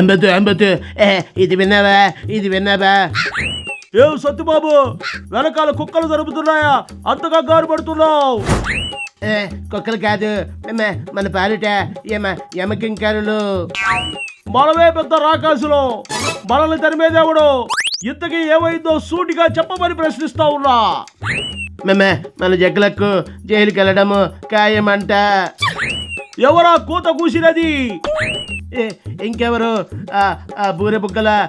అంబెత్తు ఏ, ఇది విన్నావా? ఇది విన్నావా? ఏం సత్యబాబు? వెనకాల కుక్కలు జరుపుతున్నాయా? అంతగా గారు పడుతున్నావు ఏ, కుక్కలు కాదు. మన- పాలిట ఏమ యమకింకరులు. మనమే పెద్ద రాకాసులు. మనల్ని తరిమేదేవుడు ఇంతకీ ఏమైందో సూటిగా చెప్పమని ప్రశ్నిస్తా ఉన్నా. మేమే మన జగ్గులకు జైలుకి వెళ్ళడము ఖాయమంట. ఎవరా కూత కూసినది? ఏ, ఇంకెవరు? ఆ, బూరె బుగ్గల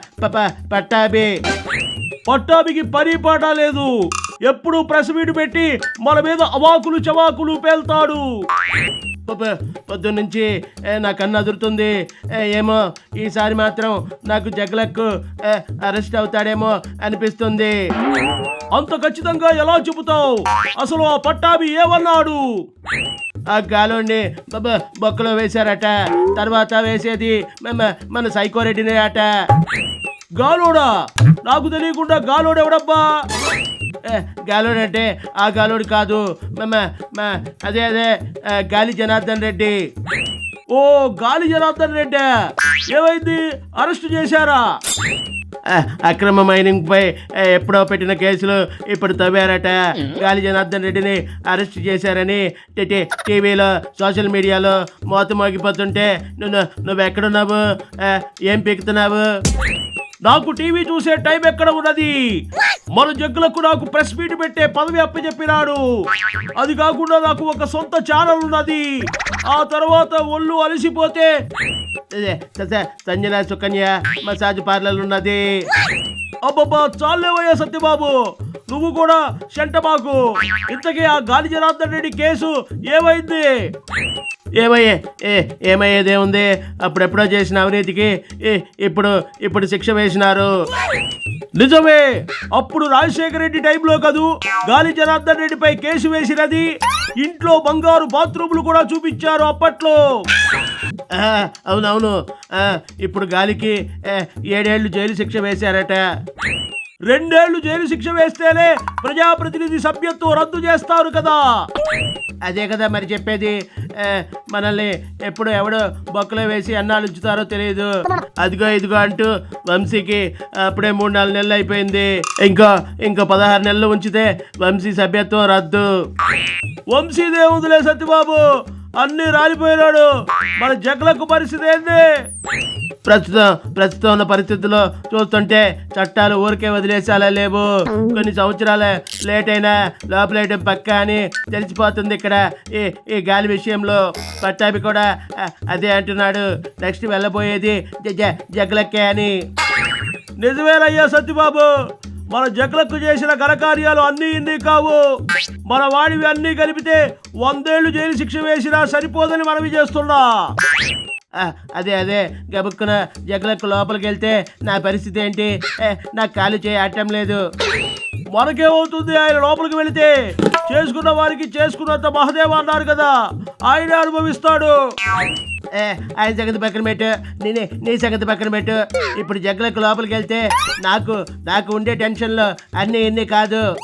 పట్టాబి పట్టాబికి పని పాట లేదు. ఎప్పుడు ప్రెస్ మీట్ పెట్టి మన మీద అవాకులు చవాకులు పేల్తాడు. పొద్దున్నుంచి ఏ, నా కన్ను అదురుతుంది. ఏ, ఏమో ఈసారి మాత్రం నాకు జగలక్ అరెస్ట్ అవుతాడేమో అనిపిస్తుంది. అంత ఖచ్చితంగా ఎలా చెబుతావు? అసలు ఆ పట్టాభి ఏమన్నాడు? ఆ గాలోని బొక్కలో వేశారట. తర్వాత వేసేది మన- సైకో సైకోరెడ్డినే అట. గాలోడా? నాకు తెలియకుండా గాలోడు ఎవడబ్బా? ఏ, గాలోడు అంటే ఆ గాలోడు కాదు. మమ్మ అదే అదే గాలి జనార్దన్ రెడ్డి. ఓ గాలి జనార్దన్ రెడ్డి? ఏమైంది? అరెస్ట్ చేశారా? అక్రమ మైనింగ్ పై ఎప్పుడో పెట్టిన కేసులు ఇప్పుడు తవ్వారట. గాలి జనార్దన్ రెడ్డిని అరెస్ట్ చేశారని టీవీలో సోషల్ మీడియాలో మోత మోగిపోతుంటే నువ్వు నువ్వు ఎక్కడున్నావు? ఆ, ఏం పీకుతున్నావు? నాకు టీవీ చూసే టైం ఎక్కడ ఉన్నది? మన జగ్గులకు నాకు ప్రెస్ మీట్ పెట్టే పదవి అప్పచెప్పినాడు. అది కాకుండా నాకు ఒక సొంత ఛానల్ ఉన్నది. ఆ తర్వాత ఒళ్ళు అలసిపోతే సంజన సుకన్య మసాజ్ పార్లర్ ఉన్నది. అబ్బబ్బా చాలేవయ్యా సత్యబాబు. నువ్వు కూడా శంటబాకు ఇంతకీ ఆ గాలి జనార్దన్ రెడ్డి కేసు ఏమైంది? ఏమయ్యే? ఏ ఏమయ్యేదే ఉంది అప్పుడెప్పుడో చేసిన అవినీతికి ఇప్పుడు ఇప్పుడు శిక్ష వేసినారు. నిజమే. అప్పుడు రాజశేఖర రెడ్డి టైంలో కదూ గాలి జనార్దన్ రెడ్డిపై కేసు వేసినది ఇంట్లో బంగారు బాత్రూములు కూడా చూపించారు అప్పట్లో. అవునవును. ఇప్పుడు గాలికి ఏ, ఏడేళ్ళు జైలు శిక్ష వేశారట. రెండేళ్ళు జైలు శిక్ష వేస్తేనే ప్రజాప్రతినిధి సభ్యత్వం రద్దు చేస్తారు కదా. అదే కదా మరి చెప్పేది. మనల్ని ఎప్పుడు ఎవడు బొక్కలో వేసి అన్నాలు ఉంచుతారో తెలియదు. అదిగో ఇదిగో అంటూ వంశీకి అప్పుడే మూడు నాలుగు నెలలు అయిపోయింది. ఇంకా ఇంకా పదహారు నెలలు ఉంచితే వంశీ సభ్యత్వం రద్దు. వంశీదేవుదులే సత్యబాబు. అన్ని రాలిపోయినాడు. మన జగలకు పరిస్థితి ఏంది? ప్రస్తుతం ప్రస్తుతం ఉన్న పరిస్థితుల్లో చూస్తుంటే చట్టాలు ఊరికే వదిలేసేలా లేవు. కొన్ని సంవత్సరాలు లేట్ అయినా లోపలేయడం పక్క అని తెలిసిపోతుంది ఇక్కడ ఈ ఈ గాలి విషయంలో. పట్టాభి కూడా అదే అంటున్నాడు. నెక్స్ట్ వెళ్ళబోయేది జగలక్కే అని. నిజమేనయ్యా సత్యబాబు. మన జగలకు చేసిన ఘనకార్యాలు అన్ని ఇన్ని కావు. మన వాడివి అన్ని కలిపితే వందేళ్ళు జైలు శిక్ష వేసినా సరిపోదని మనవి చేస్తున్నా. అదే అదే. గబుక్కున జగలకు లోపలికి వెళ్తే నా పరిస్థితి ఏంటి? నాకు కాలు చేయి అట్టం లేదు. మనకేమవుతుంది? ఆయన లోపలికి వెళితే చేసుకున్న వారికి చేసుకున్నంత మహదేవ అన్నారు కదా. ఆయనే అనుభవిస్తాడు. ఏ, ఆయన సంగతి పక్కన పెట్టు. నేనే నీ సంగతి పక్కన పెట్టు. ఇప్పుడు జగ్గులకు లోపలికి వెళ్తే నాకు నాకు ఉండే టెన్షన్లో అన్నీ ఇన్ని కాదు.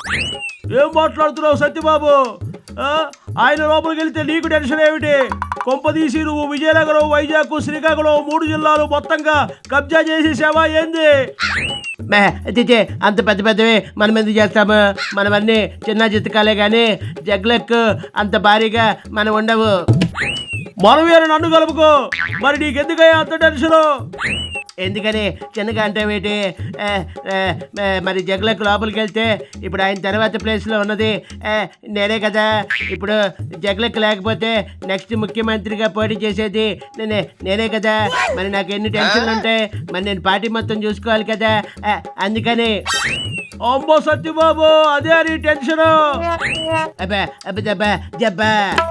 ఏం మాట్లాడుతున్నావు సత్యబాబు? ఆ? ఆయన లోపలికి వెళ్తే నీకు టెన్షన్ ఏమిటి? కొంపదీసి నువ్వు విజయనగరం వైజాగ్ శ్రీకాకుళం మూడు జిల్లాలు మొత్తంగా కబ్జా చేసేసావా ఏంది? మే చిచే అంత పెద్ద పెద్దవి మనం ఎందుకు చేస్తాము? మనమన్నీ చిన్న చిత్తకాలే కానీ జగ్గులకు అంత భారీగా మనం ఉండవు. మనవేరు నన్ను కలుపుకో. మరి నీకెందుకయ్యా అంత టెన్షన్? ఎందుకని? చిన్నగా అంటే ఏంటి ఏ, ఏ, ఏ, మరి జగ్గులకు లోపలికి వెళ్తే ఇప్పుడు ఆయన తర్వాత ప్లేస్లో ఉన్నది. ఏ, నేనే కదా. ఇప్పుడు జగ్గులకు లేకపోతే నెక్స్ట్ ముఖ్యమంత్రిగా పోటీ చేసేది నేనే నేనే కదా. మరి నాకు ఎన్ని టెన్షన్లు ఉంటాయి మరి నేను పార్టీ మొత్తం చూసుకోవాలి కదా. అందుకని. అమ్మో సత్యబాబు అదే నీ టెన్షన్. అబ్బా అబ్బా జబ్బా జబ్బా